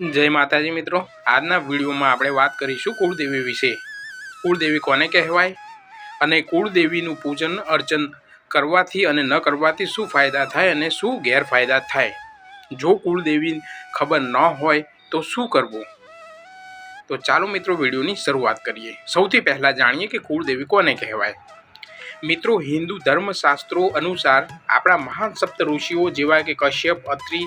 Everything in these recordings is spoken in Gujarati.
જય માતાજી મિત્રો. આજના વિડીયોમાં આપણે વાત કરીશું કુળદેવી વિશે. કુળદેવી કોને કહેવાય? અને કુળદેવીનું પૂજન, અર્ચન કરવાથી અને ન કરવાથી શું ફાયદા થાય અને શું ગેરફાયદા થાય? જો કુળદેવી ખબર ન હોય તો શું કરવું? તો ચાલો મિત્રો વિડીયોની શરૂઆત કરીએ. સૌથી પહેલાં જાણીએ કે કુળદેવી કોને કહેવાય? મિત્રો, હિન્દુ ધર્મશાસ્ત્રો અનુસાર આપણા મહાન સપ્ત ઋષિઓ જેવા કે કશ્યપ, અત્રિ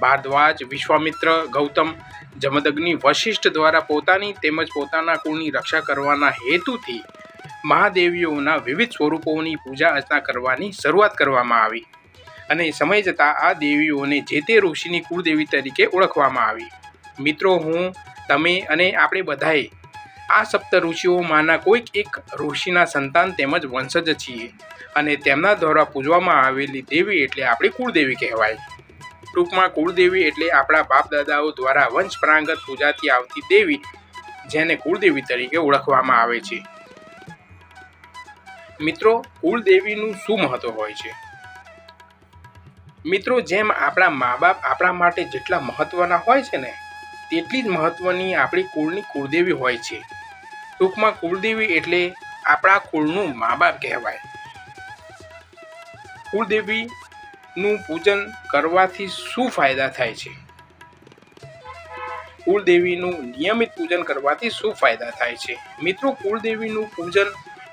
ભારદ્વાજ વિશ્વામિત્ર, ગૌતમ જમદગ્નિ વશિષ્ઠ દ્વારા પોતાની તેમજ પોતાના કુળની રક્ષા કરવાના હેતુથી મહાદેવીઓના વિવિધ સ્વરૂપોની પૂજા અર્ચના કરવાની શરૂઆત કરવામાં આવી. અને સમય જતાં આ દેવીઓને જે તે ઋષિની કુળદેવી તરીકે ઓળખવામાં આવી. મિત્રો હું, તમે અને આપણે બધાએ આ સપ્ત ઋષિઓમાંના કોઈક એક ઋષિના સંતાન તેમજ વંશજ છીએ. અને તેમના દ્વારા પૂજવામાં આવેલી દેવી એટલે આપણી કુળદેવી કહેવાય. ટૂંકમાં કુળદેવી એટલે આપણા બાપ દાદાઓ દ્વારા વંશ પરાંગત પૂજાથી આવતી દેવી, જેને કુળદેવી તરીકે ઓળખવામાં આવે છે. મિત્રો, કુળદેવીનું શું મહત્વ હોય છે? મિત્રો, જેમ આપણા મા બાપ આપણા માટે જેટલા મહત્વના હોય છે ને, તેટલી જ મહત્વની આપણી કુળની કુળદેવી હોય છે. ટૂંકમાં કુળદેવી એટલે આપણા કુળનું મા બાપ કહેવાય કુળદેવીનું પૂજન કરવાથી શું ફાયદા થાય છે? કુળદેવીનું નિયમિત પૂજન કરવાથી શું ફાયદા થાય છે? મિત્રો, કુળદેવીનું પૂજન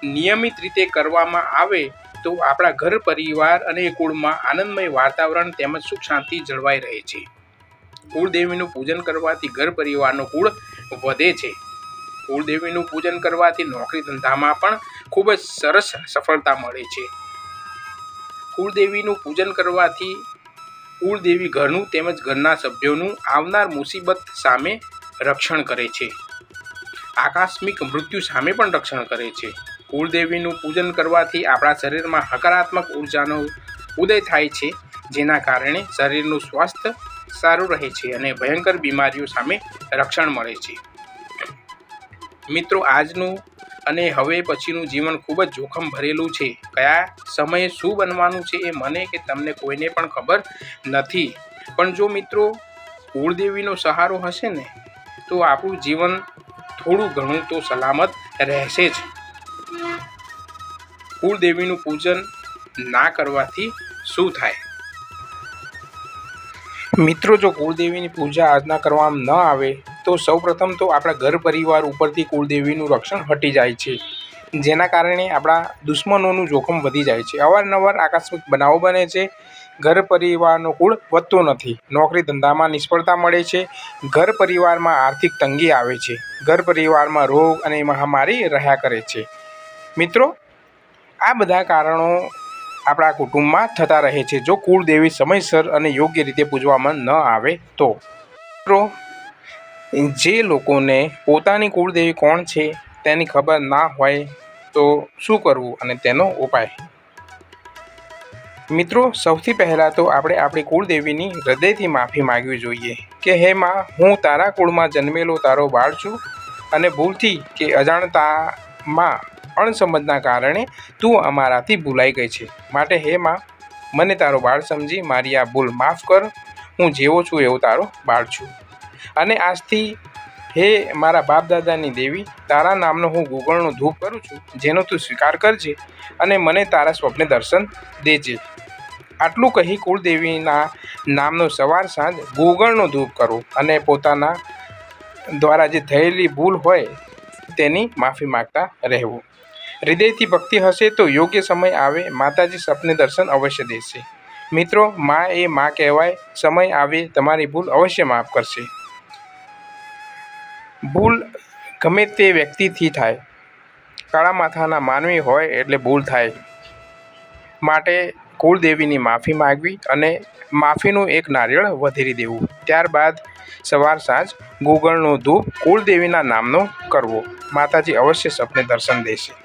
નિયમિત રીતે કરવામાં આવે તો આપણા ઘર પરિવાર અને કુળમાં આનંદમય વાતાવરણ તેમજ સુખ શાંતિ જળવાઈ રહે છે. કુળદેવીનું પૂજન કરવાથી ઘર પરિવારનો કુળ વધે છે. કુળદેવીનું પૂજન કરવાથી નોકરી ધંધામાં પણ ખૂબ જ સરસ સફળતા મળે છે. કુળદેવીનું પૂજન કરવાથી કુળદેવી ઘરનું તેમજ ઘરના સભ્યોનું આવનાર મુસીબત સામે રક્ષણ કરે છે. આકસ્મિક મૃત્યુ સામે પણ રક્ષણ કરે છે. કુળદેવીનું પૂજન કરવાથી આપણા શરીરમાં હકારાત્મક ઉર્જાનો ઉદય થાય છે, જેના કારણે શરીરનું સ્વાસ્થ્ય સારું રહે છે અને ભયંકર બીમારીઓ સામે રક્ષણ મળે છે. મિત્રો, આજનું અને હવે પછીનું જીવન ખૂબ જ જોખમ ભરેલું છે. કયા સમયે શું બનવાનું છે એ મને કે તમને કોઈને પણ ખબર નથી. પણ જો મિત્રો, કુળદેવીનો સહારો હશે ને, તો આપણું જીવન થોડું ઘણું તો સલામત રહેશે જ. કુળદેવીનું પૂજન ના કરવાથી શું થાય? મિત્રો, જો કુળદેવીની પૂજા આજના કરવામાં ન આવે તો સૌપ્રથમ તો આપણા ઘર પરિવાર ઉપરથી કુળદેવીનું રક્ષણ હટી જાય છે. જેના કારણે આપણા દુશ્મનોનું જોખમ વધી જાય છે. અવારનવાર આકસ્મિક બનાવો બને છે. ઘર પરિવારનો કુળ વધતો નથી. નોકરી ધંધામાં નિષ્ફળતા મળે છે. ઘર પરિવારમાં આર્થિક તંગી આવે છે. ઘર પરિવારમાં રોગ અને મહામારી રહ્યા કરે છે. મિત્રો, આ બધા કારણો આપણા કુટુંબમાં થતા રહે છે. જો કુળદેવી સમયસર અને યોગ્ય રીતે પૂજવામાં ન આવે તો. મિત્રો જે લોકોને પોતાની કુળદેવી કોણ છે તેની ખબર ના હોય તો શું કરવું અને તેનો ઉપાય? મિત્રો, સૌથી પહેલાં તો આપણે આપણી કુળદેવીની હૃદયથી માફી માગવી જોઈએ કે, હે માં, હું તારા કુળમાં જન્મેલો તારો બાળ છું અને ભૂલથી કે અજાણતામાં અણસમજના કારણે તું અમારાથી ભૂલાઈ ગઈ છે. માટે, હે માં, મને તારો બાળ સમજી મારી આ ભૂલ માફ કર. હું જેવો છું એવો તારો બાળ છું. અને આજથી હે મારા બાપ દાદાની દેવી, તારા નામનો હું ગુગળનો ધૂપ કરું છું, જેનો તું સ્વીકાર કરજે અને મને તારા સ્વપ્ને દર્શન દેજે. આટલું કહી કુળદેવીના નામનો સવાર સાંજ ગોગળનો ધૂપ કરો અને પોતાના દ્વારા જે થયેલી ભૂલ હોય તેની માફી માગતા રહેવું. હૃદયથી ભક્તિ હશે તો યોગ્ય સમય આવે, માતાજી સપને દર્શન અવશ્ય દેશે. મિત્રો, મા એ મા કહેવાય, સમય આવે, તમારી ભૂલ અવશ્ય માફ કરશે. ભૂલ ગમે તે વ્યક્તિથી થાય. કાળા માથાના માનવી હોય એટલે ભૂલ થાય. માટે કુળદેવીની માફી માગવી અને માફીનું એક નારિયેળ વધેરી દેવું. ત્યારબાદ સવાર સાંજ ગુગળનો ધૂપ કુળદેવીના નામનો કરવો. માતાજી અવશ્ય સપને દર્શન દેશે.